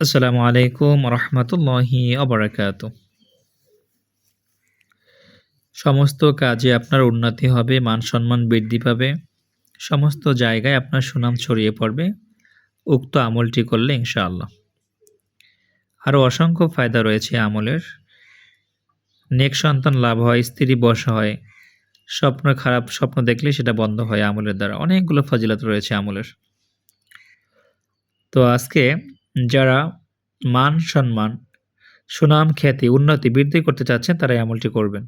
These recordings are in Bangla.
আসসালামু আলাইকুম রহমতুল্লাহি অবরাকাত। সমস্ত কাজে আপনার উন্নতি হবে, মান সম্মান বৃদ্ধি পাবে, সমস্ত জায়গায় আপনার সুনাম ছড়িয়ে পড়বে, উক্ত আমলটি করলে ইনশাআল্লাহ। আরও অসংখ্য ফায়দা রয়েছে আমলের। নেক সন্তান লাভ হয়, স্ত্রী বশ হয়, স্বপ্ন খারাপ স্বপ্ন দেখলে সেটা বন্ধ হয় আমলের দ্বারা। অনেকগুলো ফজিলত রয়েছে আমলের। তো আজকে যারা মান সম্মান, সুনাম, খ্যাতি, উন্নতি, বৃদ্ধি করতে চাচ্ছেন তারা এই আমলটি করবেন।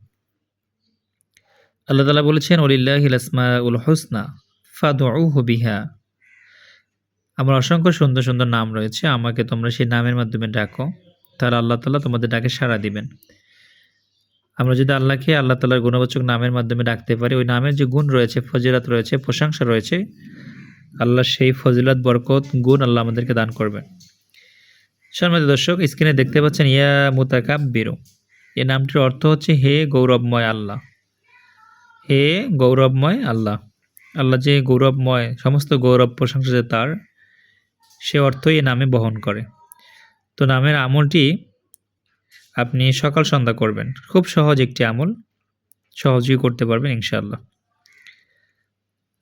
আল্লাহ তালা বলেছেন ওলিল্লাহিল ইসমা উল হোসনা ফাদু বিহা। আমার অসংখ্য সুন্দর সুন্দর নাম রয়েছে। আমাকে তোমরা সেই নামের মাধ্যমে ডাকো, তাহলে আল্লাহ তালা তোমাদের ডাকে সাড়া দিবেন। আমরা যদি আল্লাহকে আল্লাহ তালার গুণবাচক নামের মাধ্যমে ডাকতে পারি, ওই নামের যে গুণ রয়েছে, ফজিলাত রয়েছে, প্রশংসা রয়েছে, আল্লাহ সেই ফজিলাত, বরকত, গুণ আল্লাহ আমাদেরকে দান করবেন। সম্মানিত দর্শক, স্ক্রিনে দেখতে পাচ্ছেন ইয়া মুতাকাব বিরু এই নামটির অর্থ হচ্ছে হে গৌরবময় আল্লাহ। হে গৌরবময় আল্লাহ। আল্লাহ যে গৌরবময়, সমস্ত গৌরব প্রশংসা যে তার, সে অর্থই এ নামে বহন করে। তো নামের আমলটি আপনি সকাল সন্ধ্যা করবেন। খুব সহজ একটি আমল, সহজেই করতে পারবেন ইনশাআল্লাহ।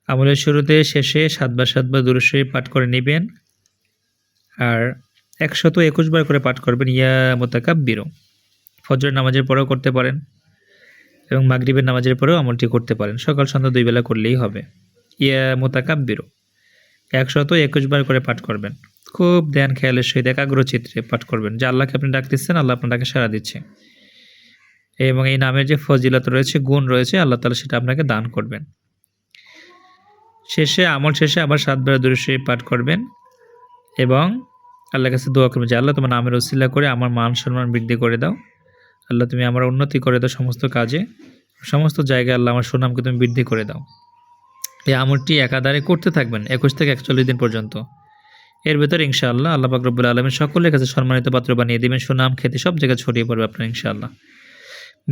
আমলের শুরুতে, শেষে সাতবার সাতবার দুরুশ্বরী পাঠ করে নেবেন। আর একশত একুশ বার করে পাঠ করবেন, ইয়া মোতাকাব্বিরও ফজর নামাজের পরেও করতে পারেন এবং মাগরিবের নামাজের পরেও আমলটি করতে পারেন। সকাল সন্ধ্যা দুই বেলা করলেই হবে। ইয়া মোতাকাব্বিরও একশত একুশ বার করে পাঠ করবেন। খুব ধ্যান, খেয়ালের সহিত একাগ্র চিত্রে পাঠ করবেন। যে আল্লাহকে আপনি ডাকতেছেন, আল্লাহ আপনাকে সাড়া দিচ্ছে। এবং এই নামের যে ফজিলত রয়েছে, গুণ রয়েছে, আল্লাহ তালা সেটা আপনাকে দান করবেন। শেষে, আমল শেষে আবার সাতবার দৃশ্যে পাঠ করবেন এবং আল্লাহর কাছে দোয়া করবেন যে, আল্লাহ তোমার নামের ওসিলা করে আমার মান সম্মান বৃদ্ধি করে দাও। আল্লাহ তুমি আমার উন্নতি করে দাও সমস্ত কাজে। সমস্ত জায়গায় আল্লাহ আমার সুনামকে তুমি বৃদ্ধি করে দাও। এই আমলটি একাধারে করতে থাকবেন একুশ থেকে একচল্লিশ দিন পর্যন্ত। এর ভেতরে ইনশাআল্লাহ আল্লাহ বাকরবুল আলমের সকলের কাছে সম্মানিত পাত্র বানিয়ে দেবেন। সুনাম খেতে সব জায়গায় ছড়িয়ে পড়বে আপনার ইনশাআল্লাহ।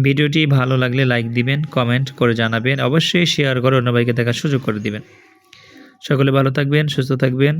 ভিডিওটি ভালো লাগলে লাইক দিবেন, কমেন্ট করে জানাবেন। অবশ্যই শেয়ার করে অন্য ভাইকে দেখার সুযোগ করে দিবেন। সকলে ভালো থাকবেন, সুস্থ থাকবেন।